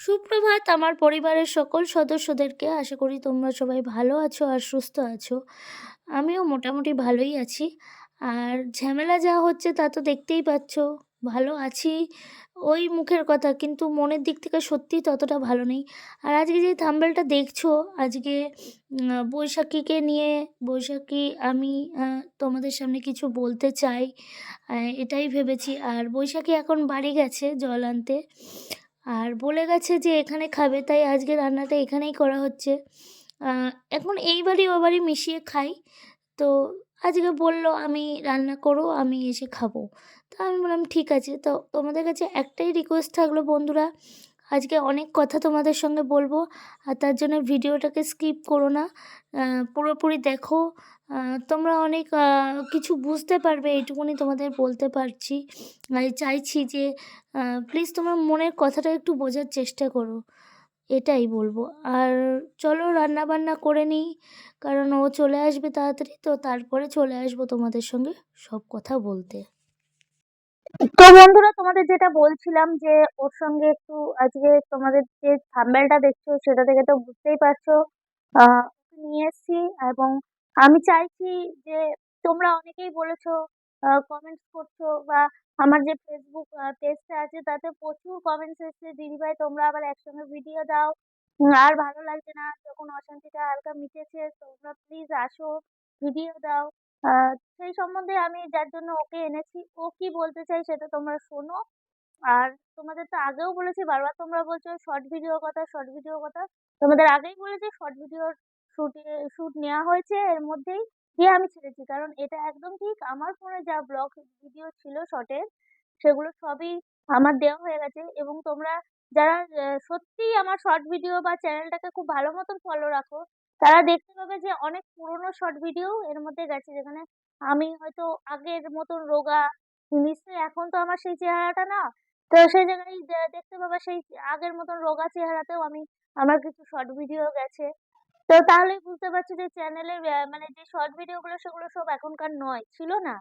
সুপ্রভাত আমার পরিবারের সকল সদস্যদেরকে। আশা করি তোমরা সবাই ভালো আছো আর সুস্থ আছো। আমিও মোটামুটি ভালোই আছি। আর ঝামেলা যা হচ্ছে তা তো দেখতেই পাচ্ছ। ভালো আছি ওই মুখের কথা, কিন্তু মনের দিক থেকে সত্যি ততটা ভালো নেই। আর আজকে যে থাম্বেলটা দেখছ, আজকে বৈশাখীকে নিয়ে, বৈশাখী আমি তোমাদের সামনে কিছু বলতে চাই এটাই ভেবেছি। আর বৈশাখী এখন বাড়ি গেছে জল আনতে। আর বলে গেছে যে এখানে খাবে, তাই আজকে রান্নাটা এখানেই করা হচ্ছে। এখন এই বাড়ি ও বাড়ি মিশিয়ে খাই। তো আজকে বলল, আমি রান্না করো, আমি এসে খাব। তো আমি বললাম, ঠিক আছে। তো তোমাদের কাছে একটাই রিকোয়েস্ট থাকল বন্ধুরা, আজকে অনেক কথা তোমাদের সঙ্গে বলব, আর তার জন্য ভিডিওটাকে স্কিপ করো না। পুরোপুরি দেখো তোমরা অনেক কিছু বুঝতে পারবে, এইটুকুনি তোমাদের বলতে পারছি। আমি চাইছি যে প্লিজ তোমার মনের কথাটা একটু বোঝার চেষ্টা করো, এটাই বলব। আর চলো রান্না বান্না করে নিই, কারণ ও চলে আসবে তাড়াতাড়ি, তো তারপরে চলে আসব তোমাদের সঙ্গে সব কথা বলতে। তো বন্ধুরা, তোমাদের যেটা বলছিলাম যে, ওর সঙ্গে একটু আজকে তোমাদের যে থাম্বেলটা দেখছ, সেটা থেকে তো বুঝতেই পারছ। নিয়ে এসেছি এবং আমি চাইছি যে তোমরা অনেকেই বলেছ কমেন্টস করছ বা আমার যে ফেসবুক পেজটা আছে তাতে প্রচুর কমেন্টস এসেছে দিদিভাই তোমরা আবার একসঙ্গে ভিডিও দাও। আর ভালো লাগছে না যখন অশান্তিটা হালকা মিটেছে, তোমরা প্লিজ আসো ভিডিও দাও। সেই সম্বন্ধে আমি যার জন্য ওকে এনেছি, ও কি বলতে চাই সেটা তোমরা শোনো। আর তোমাদের তো আগেও বলেছি, বারবার তোমরা বলছো শর্ট ভিডিও কথা শর্ট ভিডিও কথা। তোমাদের আগেই বলেছি শর্ট ভিডিওর শুটে নেওয়া হয়েছে, এর মধ্যেই দিয়ে আমি ছেড়েছি। কারণ এটা একদম ঠিক আমার ফোনে যা ব্লগ ভিডিও ছিল শর্টের সেগুলো সবই আমার দেওয়া হয়ে গেছে। এবং তোমরা যারা সত্যিই আমার শর্ট ভিডিও বা চ্যানেলটাকে খুব ভালো মতন ফলো রাখো, তারা দেখতে পাবে যে অনেক পুরনো শর্ট ভিডিও এর মধ্যে গেছে, যেখানে আমি হয়তো আগের মতন রোগা। নিশ্চয়ই এখন তো আমার সেই চেহারাটা না। তো সেই জায়গায় দেখতে পাবে সেই আগের মতন রোগা চেহারাতেও আমি, আমার কিছু শর্ট ভিডিও গেছে। তো তাহলে বুঝতে পারছি যে চ্যানেলের মানে যে শর্ট ভিডিও গুলো, সেগুলো সব এখনকার নয়, ছিল না?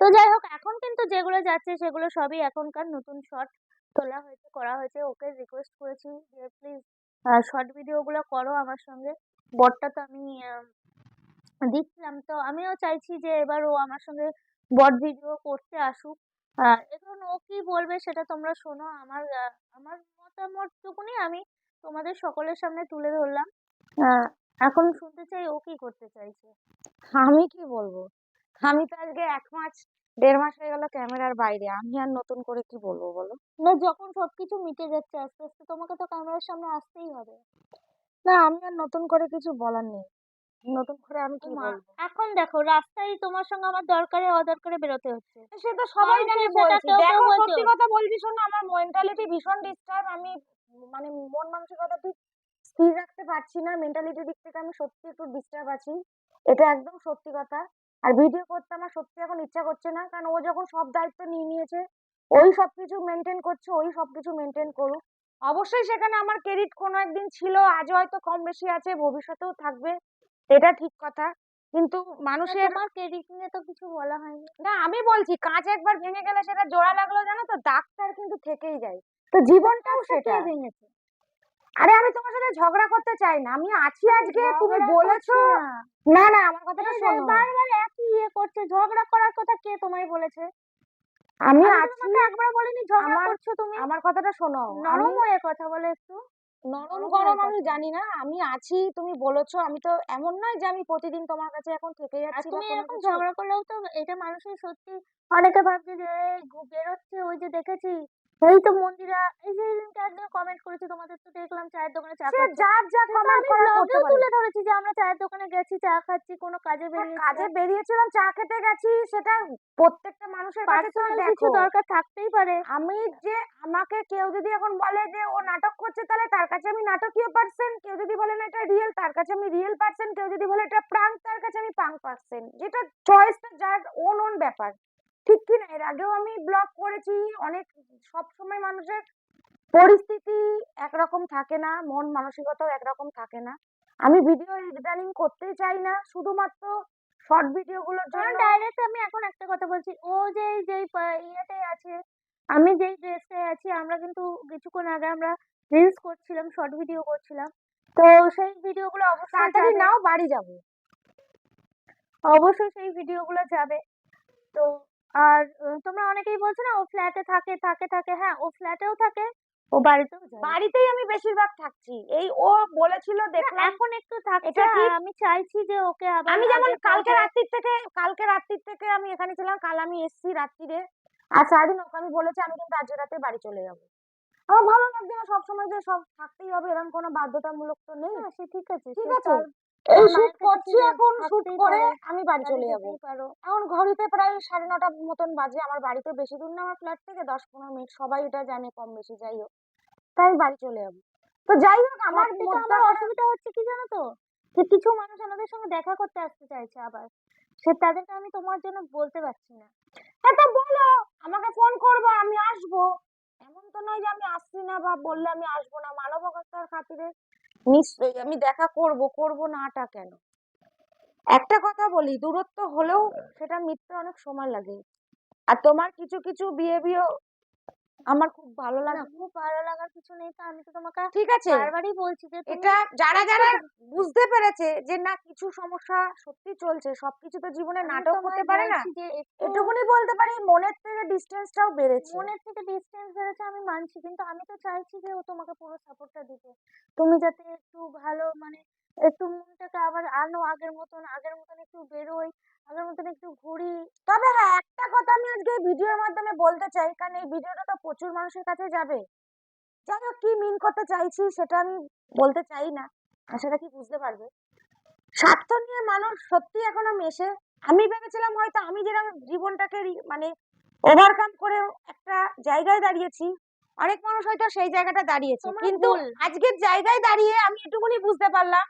তো যাই হোক, এখন কিন্তু যেগুলো যাচ্ছে, সেগুলো সবই এখনকার নতুন শর্ট তোলা হয়েছে, করা হয়েছে। ওকে রিকোয়েস্ট করেছি যে প্লিজ শর্ট ভিডিও গুলো করো আমার সঙ্গে। বটটা তো আমি দিচ্ছিলাম তো আমিও চাইছি যে এবার ও আমার সঙ্গে বট ভিডিও করতে আসুক। এখন ও কি বলবে সেটা তোমরা শোনো। আমার আমার মতামতটুকুনি আমি তোমাদের সকলের সামনে তুলে ধরলাম। এখন শুনতে চাই ও কি করতে চাইছে। আমি কি বলব? আমি তো আজকে এক মাস দেড় মাস হয়ে গেল ক্যামেরার বাইরে আমি আর নতুন করে কি বলব বলো? না যখন সবকিছু মিটে যাচ্ছে আস্তে আস্তে তোমাকে তো ক্যামেরার সামনে আসতেই হবে। না আমি আর নতুন করে কিছু বলার নেই। নতুন করে আমি কি বলব? এখন দেখো রাস্তায় তোমার সঙ্গে আমার দরকারে অদরকারে বেরোতে হচ্ছে। সে তো সবাই মানুষের জানে বলছি দেখো সত্যি কথা বলছি শোনো আমার মেন্টালিটি ভীষণ ডিস্টার্ব আমি মানে মন মানসিকতা ঠিক স্থির রাখতে পারছি না মেন্টালিটির দিক থেকে আমি সত্যি একটু ডিস্টার্ব আছি। এটা একদম সত্যি কথা। আর ভিডিও করতে আমার সত্যি এখন ইচ্ছা করছে না কারণ ও যখন সব দায়িত্ব নিয়ে নিয়েছে ওই সবকিছু মেনটেন করছে ওই সবকিছু মেনটেন করুক। অবশ্যই সেখানে আমার ক্রেডিট কোনো একদিন ছিল আজও হয়তো কম বেশি আছে ভবিষ্যতেও থাকবে এটা ঠিক কথা। কিন্তু মানুষের আমার ক্রেডিট নিয়ে তো কিছু বলা হয়নি। না আমি বলছি কাঁচ একবার ভেঙে গেলে সেটা জোড়া লাগল জানো তো? দাগটার কিন্তু থেকেই যায়। তো জীবনটাও সেটা। ভেঙেছে। আরে আমি তোমার সাথে ঝগড়া করতে চাই না। আমি আছি আজকে তুমি বলেছ না। না আমার কথাটা শোনো। বারবার একই ইয়ে করছে ঝগড়া করার কথা কে তোমায় বলেছে? আমি আছি। একবার বলিনি ঝগড়া করছ তুমি। আমার কথাটা শোনো। নরম হয়ে কথা বলে একটু। নরম গরম আমি। জানি না আমি আছি তুমি বলেছ আমি তো এমন নয় যে আমি প্রতিদিন তোমার কাছে এখন থেকে যাচ্ছি তুমি এরকম ঝগড়া করলেও তো এটা মানুষের সত্যি অনেকে ভাবছে যে এই বেরোচ্ছে ওই যে দেখেছি। এই তো মন্দিরা এই যে সেদিনকে একজন কমেন্ট করেছে তোমাদের তো দেখলাম চায়ের দোকানে চা সে যার যা কমেন্ট করতে পারে তুলে ধরেছি যে আমরা চায়ের দোকানে গেছি চা খাচ্ছি কোনো কাজে হ্যাঁ, বেরিয়েছি কাজে বেরিয়েছিলাম চা খেতে গেছি সেটা প্রত্যেকটা মানুষের কাছে তো কিছু দেখো। দরকার থাকতেই পারে। আমি যে আমাকে কেউ যদি এখন বলে যে ও নাটক করছে তাহলে তার কাছে আমি নাটকীয় পার্সন কেউ যদি বলে না এটা রিয়েল তার কাছে আমি রিয়েল পার্সন কেউ যদি বলে এটা প্রাঙ্ক তার কাছে আমি প্রাঙ্ক পার্সন যেটা চয়েসটা যার ওন ওন ব্যাপার। ঠিক কি না? এর আগেও আমি ব্লগ করেছি অনেক সব সময় মানুষের পরিস্থিতি একরকম থাকে না মন মানসিকতাও একরকম থাকে না। আমি ভিডিও এডিটিং করতেই চাই না শুধুমাত্র শর্ট ভিডিও গুলোর জন্য। ডাইরেক্ট আমি এখন একটা কথা বলছি ও যে যেই ইয়েতে আছে আমি যেই ড্রেসটায় আছি আমরা কিন্তু কিছুক্ষণ আগে আমরা রিলস করছিলাম শর্ট ভিডিও করছিলাম। তো সেই ভিডিওগুলো অবশ্যই তাড়াতাড়ি নাও বাড়ি যাব। অবশ্যই সেই ভিডিওগুলো যাবে। তো আর তোমরা অনেকেই বলছো না ও ফ্ল্যাটে থাকে থাকে থাকে। হ্যাঁ ও ফ্ল্যাটেও থাকে ও বাড়িতেও যায়। বাড়িতেই আমি বেশিরভাগ থাকছি। এই ও বলেছিল দেখলাম এখন একটু থাকছে। ঠিক। আমি চাইছি যে ওকে আবার আমি যেমন কালকে রাত্রির থেকে কালকে রাত্রির থেকে আমি এখানে ছিলাম কাল আমি এসছি রাত্রিরে। আর সারাদিন ওকে আমি বলেছি আমি কিন্তু আজকে রাতে বাড়ি চলে যাব। আমার ভালো লাগছে না সবসময় যে সব থাকতেই হবে এরকম কোনো বাধ্যতামূলক তো নেই। সে ঠিক আছে ঠিক আছে। এই শুট করছি এখন শুট করে আমি বাড়ি চলে যাব। এখন ঘড়িতে প্রায় সাড়ে নটা মতন বাজে আমার বাড়িতে বেশি দূর না আমার ফ্ল্যাট থেকে দশ পনেরো মিনিট সবাই এটা জানে কম বেশি যাই হোক। তাই আমি বাড়ি চলে যাব। তো যাই হোক আমার মনটা আমার অসুবিধা হচ্ছে কি জানো তো? যে কিছু মানুষ আমাদের সঙ্গে দেখা করতে আসতে চাইছে আবার। সে তাদেরকে আমি তোমার জন্য বলতে পারছি না। হ্যাঁ তো বলো আমাকে ফোন করব আমি আসব। এমন তো নয় যে আমি আসছি না বা বললে আমি আসব না। মানবতার খাতিরে নিশ্চয়ই আমি দেখা করব করব নাটা কেন? একটা কথা বলি দূরত্ব হলেও সেটা মিটতে অনেক সময় লাগে। আর তোমার কিছু কিছু বিহেভিয়ার আমার খুব ভালো লাগে খুব ভালো লাগার কিছু নেই তো আমি তো তোমাকে ঠিক আছে। বারবারই বলছি যে এটা যারা যারা বুঝতে পেরেছে যে না কিছু সমস্যা সত্যি চলছে সবকিছু তো জীবনে নাটক হতে পারে না এটুকুনি বলতে পারি মনের থেকে ডিস্টেন্সটাও বেড়েছে। মনের থেকে ডিস্টেন্স বেড়েছে আমি মানছি কিন্তু আমি তো চাইছি যে ও তোমাকে পুরো সাপোর্টটা দিতে। তুমি যাতে একটু ভালো মানে একটু মনটাকে আবার আনো আগের মতন আগের মতন একটু বেরোই আগের মতন একটু ঘুরি। তবে হ্যাঁ একটা কথা আমি আজকে ভিডিওর মাধ্যমে বলতে চাই কারণ এই ভিডিওটা তো প্রচুর মানুষের কাছে যাবে। যাই হোক কি মিন করতে চাইছি সেটা আমি বলতে চাই না। সেটা কি বুঝতে পারবে। স্বার্থ নিয়ে মানুষ সত্যি এখনও মেশে। আমি ভেবেছিলাম হয়তো আমি যেরকম জীবনটাকে মানে ওভারকাম করে একটা জায়গায় দাঁড়িয়েছি অনেক মানুষ হয়তো সেই জায়গাটা দাঁড়িয়েছে। কিন্তু আজকের জায়গায় দাঁড়িয়ে আমি এটুকুনি বুঝতে পারলাম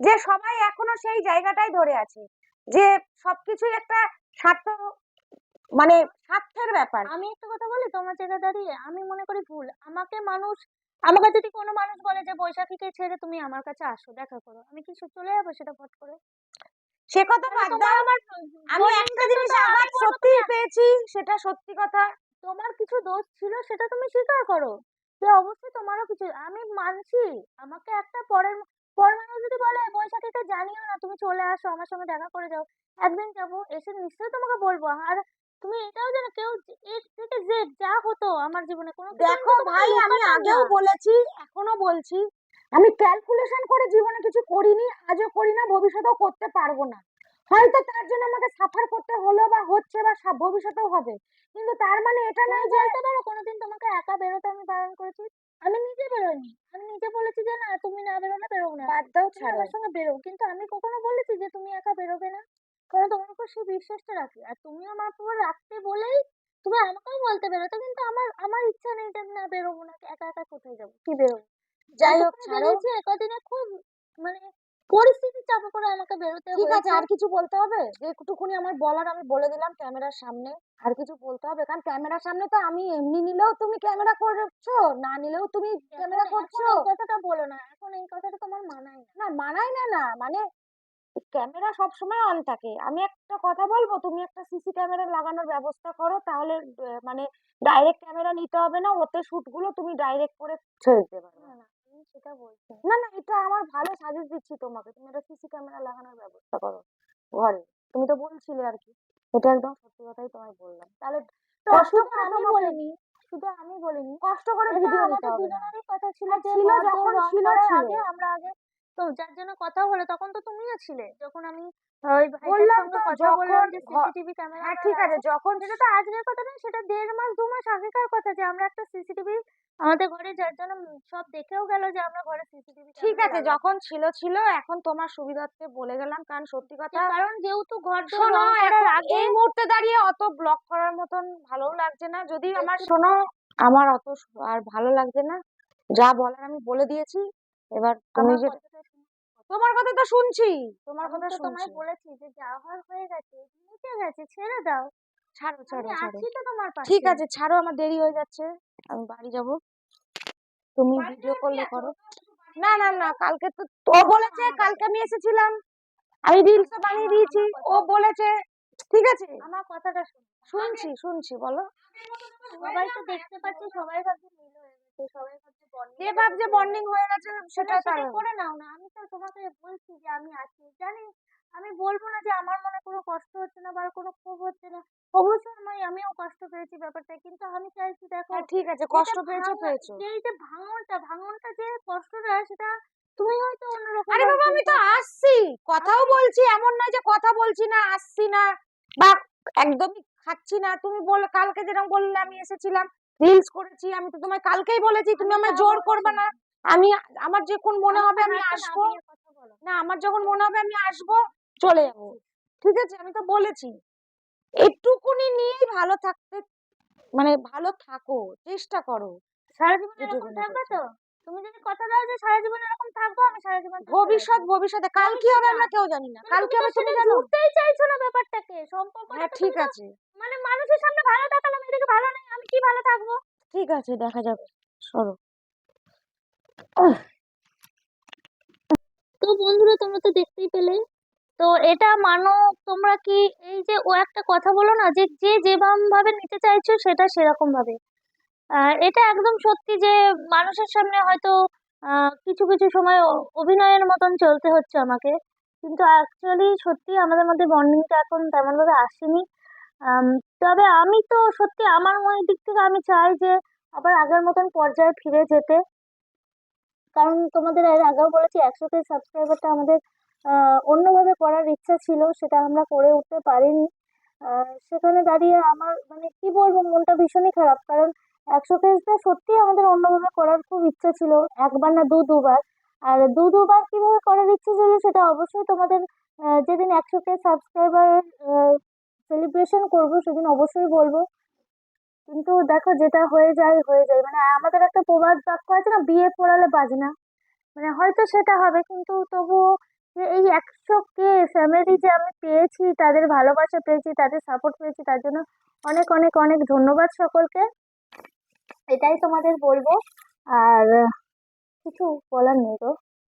যে সবাই এখনও সেই জায়গাটাই ধরে আছে। যে সবকিছুই একটা স্বার্থ মানে স্বার্থের ব্যাপার। আমি একটা কথা বলি? তোমার জায়গায় দাঁড়িয়ে আমি মনে করি ভুল। আমাকে মানুষ আমাকে যদি কোনো মানুষ বলে যে বৈশাখীকে ছেড়ে তুমি আমার কাছে আসো দেখা করো। আমি কি চলে যাব সেটা ফট করে? সে কথা বাদ তোমার দাও। আমি একটা জিনিস আবার সত্যি পেয়েছি সেটা সত্যি কথা। তোমার কিছু দোষ ছিল সেটা তুমি স্বীকার করো। যে অবশ্যই তোমারও কিছু আমি মানছি। আমাকে একটা পরের পর মানুষ যদি বলে বৈশাখীতে জানিও না তুমি চলে আসো আমার সঙ্গে দেখা করে যাও একদিন যাব এসে নিশ্চয়ই তোমাকে বলব। আর তুমি এটাও জানো কেউ এর থেকে যে যা হতো আমার জীবনে কোনো দেখো ভাই আমি আগেও বলেছি এখনও বলছি আমি ক্যালকুলেশন করে জীবনে কিছু করিনি আজও করি না ভবিষ্যতেও করতে পারব না। হয়তো তার জন্য আমাকে সাফার করতে হলো বা হচ্ছে বা ভবিষ্যতেও হবে। কিন্তু তার মানে এটা নয় যে বলতে পারো কোনোদিন তোমাকে একা বেরোতে আমি বারণ করেছি। আমি নিজে বেরোইনি। আমি নিজে বলেছি যে না তুমি না বেরোলে বেরোবো না। বাদ দাও ছাড়ো। আমার সঙ্গে বেরো। কিন্তু আমি কখনো বলেছি যে তুমি একা বেরোবে না। কারণ তোমার উপর সেই বিশ্বাসটা রাখি। আর তুমি আমার উপর রাখতে বলেই তুমি আমাকেও বলতে বেরোতে। কিন্তু আমার আমার ইচ্ছা নেই যে না বেরোবো না। একা একা কোথায় যাব? কি বেরোবো? যাই হোক ছাড়ো। একদিনে খুব মানে পরিস্থিতির চাপে পড়ে আমাকে বেরোতে ঠিক আছে আর কিছু বলতে হবে? যেটুকুনি আমার বলার আমি বলে দিলাম ক্যামেরার সামনে। আর কিছু বলতে হবে? কারণ ক্যামেরার সামনে তো আমি এমনি নিলেও তুমি ক্যামেরা করছ না নিলেও তুমি ক্যামেরা করছ। কথাটা বলো না। এখন এই কথাটা তোমার মানায় না। না মানায় না না। মানে ক্যামেরা সব সময় অন থাকে। আমি একটা কথা বলব তুমি একটা সিসি ক্যামেরা লাগানোর ব্যবস্থা করো তাহলে মানে ডাইরেক্ট ক্যামেরা নিতে হবে না। ওতে শুটগুলো তুমি ডাইরেক্ট করে ছেড়ে দিতে পারবে। না না সেটা বলছি। না। না না এটা আমার ভালো সাজেস্ট দিচ্ছি তোমাকে। তুমি একটা সিসি ক্যামেরা লাগানোর ব্যবস্থা করো ঘরে। তুমি তো বলছিলে আর কি। এটা একদম সত্যি কথাই তোমায় বললাম। তাহলে কষ্ট করে আমি বলিনি শুধু আমি বলিনি কষ্ট করে ভিডিও নিতে হবে। কথা ছিল যে ছিল যখন ছিল। আগে আমরা আগে তো যার জন্য কথা হলো তখন তো তুমিও ছিলে। যখন আমি ওই বললাম সঙ্গে তো, যখন সিসিটিভি ক্যামেরা হ্যাঁ ঠিক আছে যখন সেটা তো আজকের কথা না সেটা দেড় মাস দু মাস আগেকার কথা যে আমরা একটা সিসিটিভি আমাদের ঘরে যার জন্য সব দেখেও গেল যে আমরা ঘরে সিসিটিভি ঠিক আছে যখন ছিল ছিল এখন তোমার সুবিধার্থে বলে গেলাম কারণ সত্যি কথা কারণ যেহেতু ঘর শোনো এই মুহূর্তে দাঁড়িয়ে অত ব্লক করার মতন ভালোও লাগছে না। যদি আমার শোনো আমার অত আর ভালো লাগছে না। যা বলার আমি বলে দিয়েছি। এবার তুমি যে তোমার কথা তো শুনছি। তোমার কথা তো শুনছি। তোমায় বলেছি যে যা হওয়ার হয়ে গেছে মিটে গেছে ছেড়ে দাও। ছাড়ো ছাড়ো আমি ছাড়ো আছি তো তোমার পাশে। ঠিক আছে ছাড়ো আমার দেরি হয়ে যাচ্ছে। আমি বাড়ি যাব। তুমি ভিডিও করলে করো। না না না কালকে তো ও বলেছে কালকে আমি এসেছিলাম। আমি রিলস বানিয়ে দিয়েছি ও বলেছে। ঠিক আছে। আমার কথাটা শুনছি শুনছি বলো। সবাই তো দেখতে পাচ্ছে সবাই ভাবছে মিল হয়ে গেছে সবাই ভাবছে ভাব যে বন্ডিং হয়ে গেছে সেটা তার করে নাও না আমি তো তোমাকে বলছি যে আমি আছি জানি। আমি বলব না যে আমার মনে কোনো কষ্ট হচ্ছে না বা কোনো ক্ষোভ হচ্ছে না। অবশ্যই আমি আমিও কষ্ট পেয়েছি ব্যাপারটা কিন্তু আমি চাইছি দেখো হ্যাঁ ঠিক আছে কষ্ট পেয়েছ পেয়েছ। এই যে ভাঙনটা ভাঙনটা যে কষ্টটা সেটা তুমি হয়তো অন্যরকম আরে বাবা আমি তো আসছি। কথাও বলছি এমন নয় যে কথা বলছি না আসছি না। বা একদমই খাচ্ছি না। তুমি বল কালকে যেরকম বললে আমি এসেছিলাম রিলস করেছি আমি তো তোমায় কালকেই বলেছি তুমি আমি আমায় জোর করবে না। আমি আমার যখন মনে হবে আমি আসব। না আমার যখন মনে হবে আমি আসব চলে যাব। ঠিক আছে আমি তো বলেছি। একটুকুনি নিয়েই ভালো থাকতে মানে ভালো থাকো চেষ্টা করো। সারা জীবন এরকম থাকবে তো? তুমি যদি কথা দাও যে সারা জীবন এরকম থাকব আমি সারা জীবন ভবিষ্যৎ ভবিষ্যতে কাল কি হবে আমরা কেউ জানি না। কালকে তুমি হবে তুমি জানো? জুড়তেই চাইছো না ব্যাপারটাকে। সম্পর্কটা হ্যাঁ ঠিক আছে। মানে মানুষের সামনে ভালো দেখালাম এদিকে ভালো নেই আমি কি ভালো থাকব? ঠিক আছে দেখা যাবে। সরো। তো বন্ধুরা তোমরা তো দেখতেই পেলে। তো এটা মানো তোমরা কি এই যে ও একটা কথা বলো না যে যে যেরকম ভাবে নিতে চাইছো সেটা সেরকম ভাবে। এটা একদম সত্যি যে মানুষের সামনে হয়তো কিছু কিছু সময় অভিনয়ের মতন চলতে হচ্ছে আমাকে। কিন্তু অ্যাকচুয়ালি সত্যি আমাদের মধ্যে বন্ডিংটা এখন তেমন ভাবে আসেনি তবে আমি তো সত্যি আমার মনের দিক থেকে আমি চাই যে আবার আগের মতন পর্যায়ে ফিরে যেতে। কারণ তোমাদের এর আগেও বলেছি একশো কে সাবস্ক্রাইবারটা আমাদের অন্যভাবে করার ইচ্ছা ছিল, সেটা আমরা করে উঠতে পারিনি। সেখানে দাঁড়িয়ে আমার মানে কি বলব, মনটা ভীষণই খারাপ। কারণ একশো পেজটা সত্যি আমাদের অন্যভাবে করার খুব ইচ্ছা ছিল, একবার না দু, দুবার। আর দু, দুবার কীভাবে করার ইচ্ছে ছিল সেটা অবশ্যই তোমাদের যেদিন একশো কে সাবস্ক্রাইবার সেলিব্রেশন করব সেদিন অবশ্যই বলব। কিন্তু দেখো যেটা হয়ে যায় হয়ে যায়। মানে আমাদের একটা প্রবাদ বাক্য আছে না, বিয়ে পড়ালে বাজনা। মানে হয়তো সেটা হবে, কিন্তু তবুও যে এই একশো কে ফ্যামিলি যে আমি পেয়েছি, তাদের ভালোবাসা পেয়েছি, তাদের সাপোর্ট পেয়েছি, তার জন্য অনেক অনেক অনেক ধন্যবাদ সকলকে। এটাই তোমাদের বলব। আর কিছু বলার নেই তো।